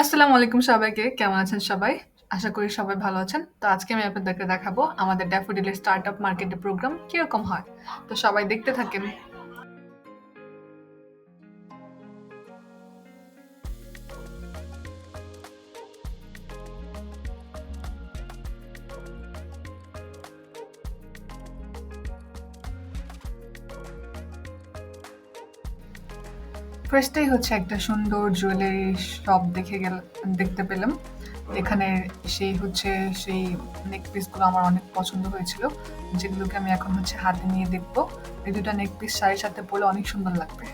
আসসালামু আলাইকুম সবাইকে। কেমন আছেন সবাই? আশা করি সবাই ভালো আছেন। তো আজকে আমি আপনাদেরকে দেখাবো আমাদের ড্যাফোডিলের স্টার্ট আপ মার্কেটের প্রোগ্রাম কীরকম হয়। তো সবাই দেখতে থাকেন। ফার্স্টেই হচ্ছে একটা সুন্দর জুয়েলারি শপ দেখে গেল, দেখতে পেলাম। এখানে সেই হচ্ছে, সেই নেক পিসগুলো আমার অনেক পছন্দ হয়েছিল। যেগুলোকে আমি এখন হচ্ছে হাতে নিয়ে দেখব। এই ২ টা নেক পিস শাড়ির সাথে পরলে অনেক সুন্দর লাগবে।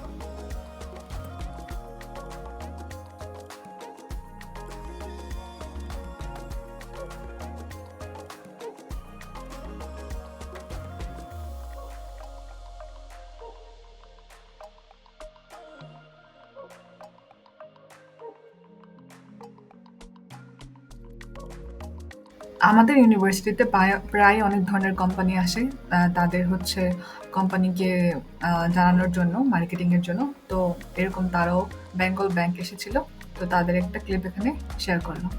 আমাদের ইউনিভার্সিটিতে প্রায় অনেক ধরনের কোম্পানি আসে। তাদের হচ্ছে কোম্পানিকে জানানোর জন্য, মার্কেটিং এর জন্য। তো এরকম তারাও বেঙ্গল ব্যাংক এসেছিল। তো তাদের একটা ক্লিপ এখানে শেয়ার করলাম।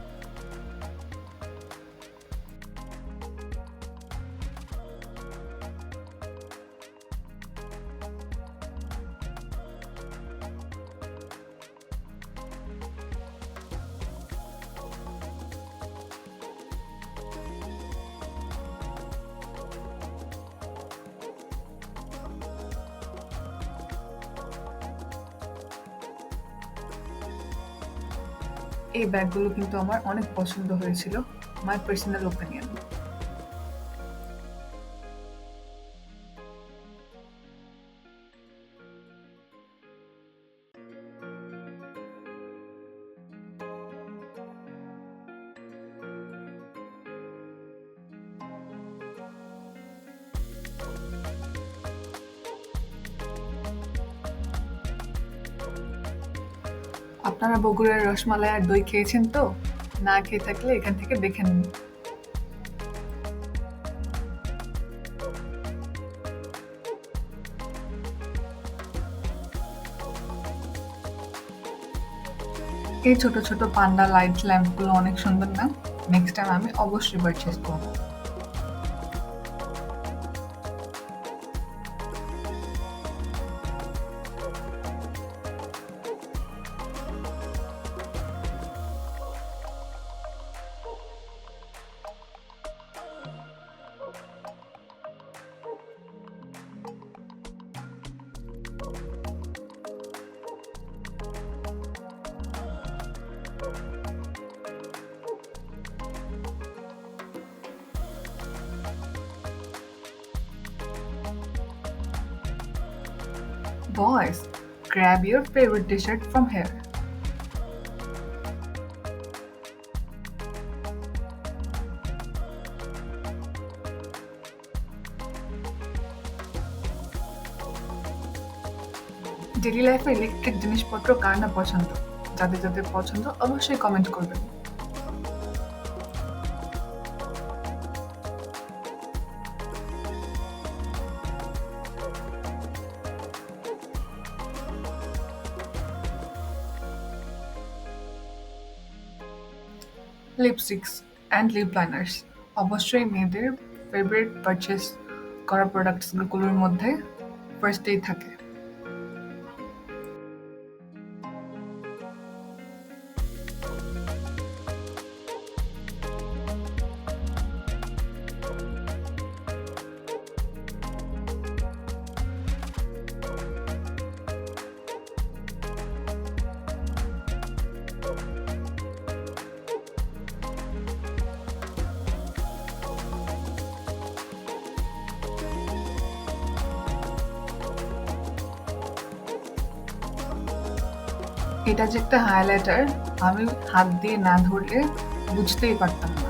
এই ব্যাগগুলো কিন্তু আমার অনেক পছন্দ হয়েছিল। My personal opinion. আপনারা বগুড়ার রসমালাই আর দই খেয়েছেন তো? না খেয়ে থাকলে এখান থেকে দেখে নিন। এই ছোট, ছোট পান্ডা লাইট ল্যাম্পগুলো অনেক সুন্দর না? নেক্সট টাইম আমি অবশ্যই পারচেজ করব। Boys, grab your favorite t-shirt from here. Daily লাইফে ইলেকট্রিক জিনিসপত্র কার না পছন্দ? যাদের যাদের পছন্দ, অবশ্যই কমেন্ট করবেন। লিপস্টিক্স অ্যান্ড লিপ লাইনার্স অবশ্যই মেয়েদের ফেভারিট পারচেস করা প্রোডাক্টসগুলোর মধ্যে ফার্স্টেই থাকে। এটা যে একটা হাইলাইটার আমি হাত দিয়ে না ধরলে বুঝতেই পারতাম না।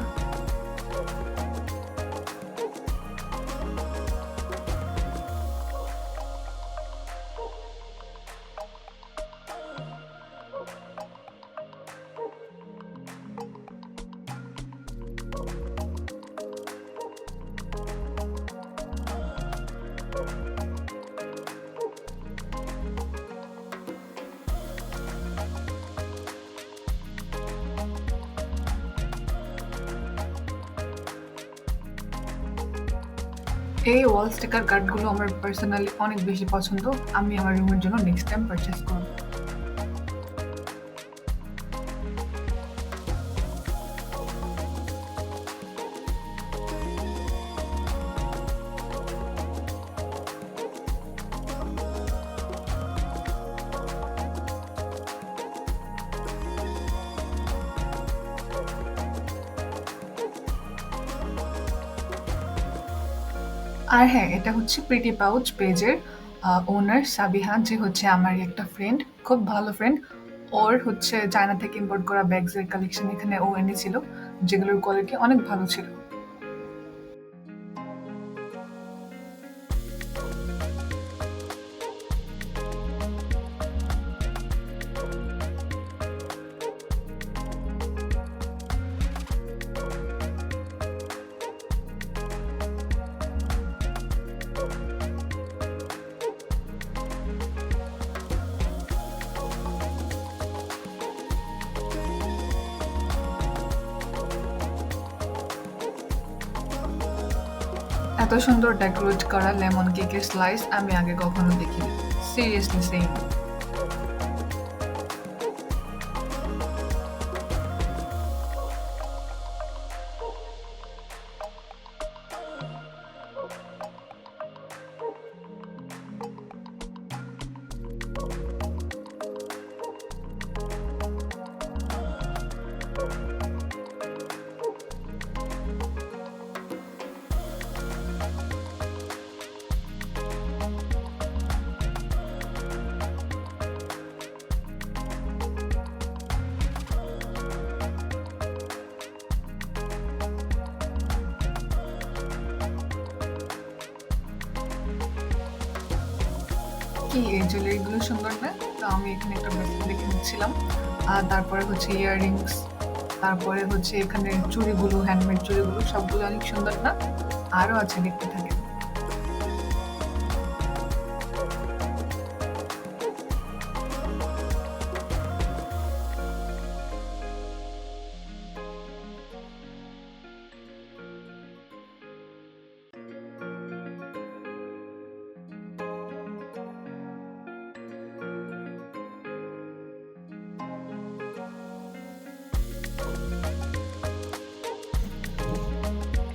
এই ওয়াল স্টিকার কার্ডগুলো আমার পার্সোনালি অনেক বেশি পছন্দ। আমি আমার রুমের জন্য নেক্সট টাইম পারচেস করব। আর হ্যাঁ এটা হচ্ছে প্রিটি পাউচ পেজের ওনার সাবিহা, যে হচ্ছে আমার একটা ফ্রেন্ড খুব ভালো ফ্রেন্ড ওর হচ্ছে চায়না থেকে ইম্পোর্ট করা ব্যাগসের কালেকশন এখানে ও এনেছিল, যেগুলোর কোয়ালিটি অনেক ভালো ছিল। এত সুন্দর ডেকোরেট করা লেমন কেকের স্লাইস আমি আগে কখনো দেখিনি। সিরিয়াসলি সেম কি এই জুয়েলারিগুলো সুন্দর না তো আমি এখানে একটা ব্রেসলেট দেখে নিচ্ছিলাম। আর তারপরে হচ্ছে ইয়াররিংস তারপরে হচ্ছে এখানে চুড়িগুলো হ্যান্ডমেড চুড়িগুলো, সবগুলো অনেক সুন্দর না? আরও আছে দেখতে থাকে।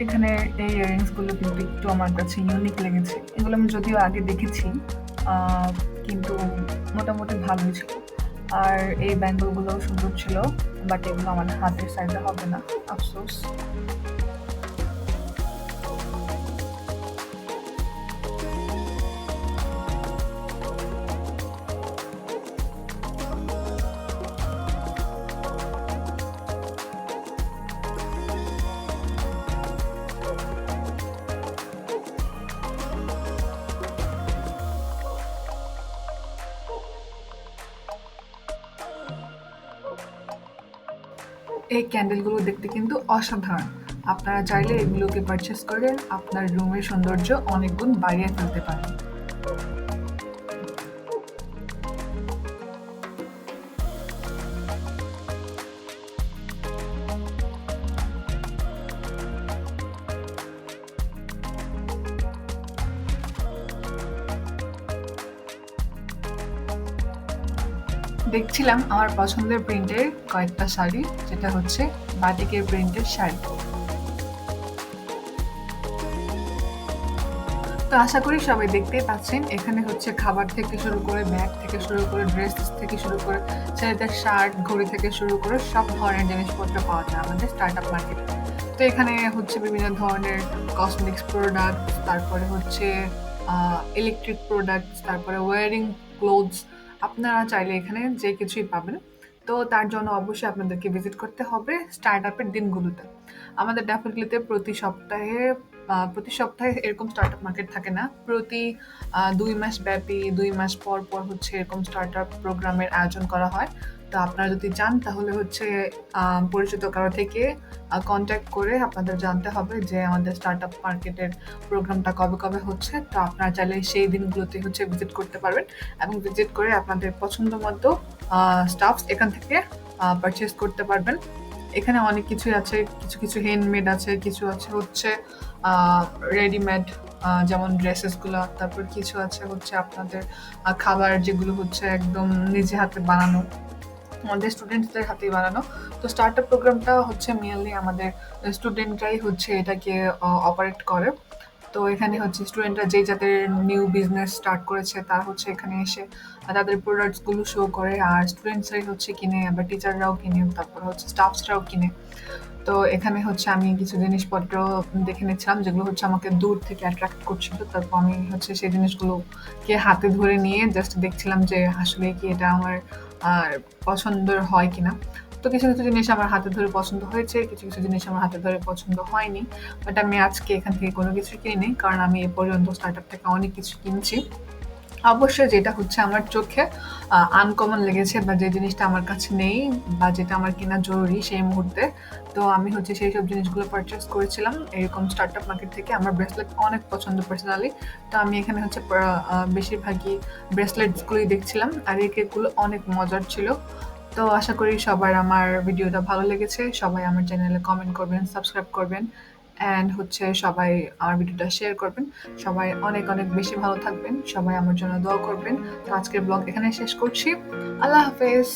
এখানে এই ইয়ারিংসগুলো কিন্তু একটু আমার কাছে ইউনিক লেগেছে। এগুলো আমি যদিও আগে দেখেছি কিন্তু মোটামুটি ভালোই ছিল। আর এই ব্যাঙ্গলগুলোও সুন্দর ছিল বাট এগুলো আমার হাতের সাইজে হবে না, আফসোস। এই ক্যান্ডেলগুলো দেখতে কিন্তু অসাধারণ। আপনারা চাইলে এগুলোকে পারচেস করে আপনার রুমের সৌন্দর্য অনেক গুণ বাড়িয়ে ফেলতে পারেন। দেখছিলাম আমার পছন্দের প্রিন্টের কয়েকটা শাড়ি, যেটা হচ্ছে বাটিকের প্রিন্টের শাড়ি। তো আশা করি সবাই দেখতেই পাচ্ছেন, এখানে হচ্ছে খাবার থেকে শুরু করে ব্যাগ থেকে শুরু করে ড্রেস থেকে শুরু করে ছেলেদের শার্ট, ঘড়ি থেকে শুরু করে সব ধরনের জিনিসপত্র পাওয়া যায় আমাদের স্টার্ট আপ মার্কেটে তো এখানে হচ্ছে বিভিন্ন ধরনের কসমেটিক্স প্রোডাক্ট তারপরে হচ্ছে ইলেকট্রিক প্রোডাক্টস তারপরে ওয়ারিং ক্লোথস আপনারা চাইলে এখানে যে কিছুই পাবেন। তো তার জন্য অবশ্যই আপনাদেরকে ভিজিট করতে হবে স্টার্ট আপের দিনগুলোতে। আমাদের ড্যাফোডিলিতে প্রতি সপ্তাহে প্রতি সপ্তাহে এরকম স্টার্ট আপ মার্কেট থাকে না। প্রতি দুই মাস ব্যাপী, দুই মাস পর পর হচ্ছে এরকম স্টার্ট আপ প্রোগ্রামের আয়োজন করা হয়। তো আপনারা যদি চান, তাহলে হচ্ছে পরিচিত কারও থেকে কন্ট্যাক্ট করে আপনাদের জানতে হবে যে আমাদের স্টার্ট আপ মার্কেটের প্রোগ্রামটা কবে কবে হচ্ছে। তো আপনারা চাইলে সেই দিনগুলোতে হচ্ছে ভিজিট করতে পারবেন এবং ভিজিট করে আপনাদের পছন্দ মতো স্টাফস এখান থেকে পারচেস করতে পারবেন। এখানে অনেক কিছুই আছে, কিছু কিছু হ্যান্ডমেড আছে, কিছু আছে হচ্ছে রেডিমেড যেমন ড্রেসেসগুলো তারপর কিছু আছে হচ্ছে আপনাদের খাবার যেগুলো হচ্ছে একদম নিজে হাতে বানানো, আমাদের স্টুডেন্টদের হাতেই বানানো। তো স্টার্ট আপ প্রোগ্রামটা হচ্ছে মেনলি আমাদের স্টুডেন্টরাই হচ্ছে এটাকে অপারেট করে। তো এখানে হচ্ছে স্টুডেন্টরা যেই যাদের নিউ বিজনেস স্টার্ট করেছে, তারা হচ্ছে এখানে এসে তাদের প্রোডাক্টসগুলো শো করে, আর স্টুডেন্টসরাই হচ্ছে কিনে, আবার টিচাররাও কিনে, তারপর হচ্ছে স্টাফসরাও কিনে। তো এখানে হচ্ছে আমি কিছু জিনিসপত্র দেখে নিচ্ছিলাম, যেগুলো হচ্ছে আমাকে দূর থেকে অ্যাট্রাক্ট করছিল। তারপর আমি হচ্ছে সেই জিনিসগুলোকে হাতে ধরে নিয়ে জাস্ট দেখছিলাম যে আসলে কি এটা আমার পছন্দের হয় কিনা। তো কিছু কিছু জিনিস আমার হাতে ধরে পছন্দ হয়েছে, কিছু কিছু জিনিস আমার হাতে ধরে পছন্দ হয়নি বাট আমি আজকে এখান থেকে কোনো কিছু কিনি কারণ আমি এ পর্যন্ত স্টার্ট আপ থেকে অনেক কিছু কিনছি। অবশ্যই যেটা হচ্ছে আমার চোখে আনকমন লেগেছে বা যে জিনিসটা আমার কাছে নেই বা যেটা আমার কেনা জরুরি সেই মুহূর্তে, তো আমি হচ্ছে সেই সব জিনিসগুলো পারচেস করেছিলাম। এরকম স্টার্ট আপ মার্কেট থেকে আমার ব্রেসলেট অনেক পছন্দ পার্সোনালি তো আমি এখানে হচ্ছে বেশিরভাগই ব্রেসলেটসগুলোই দেখছিলাম, আর এই কেকগুলো অনেক মজার ছিল। তো আশা করি সবার আমার ভিডিওটা ভালো লেগেছে। সবাই আমার চ্যানেলে কমেন্ট করবেন সাবস্ক্রাইব করবেন অ্যান্ড হচ্ছে সবাই আমার ভিডিওটা শেয়ার করবেন। সবাই অনেক অনেক বেশি ভালো থাকবেন, সবাই আমার জন্য দোয়া করবেন। তো আজকের ব্লগ এখানে শেষ করছি। আল্লাহ হাফেজ।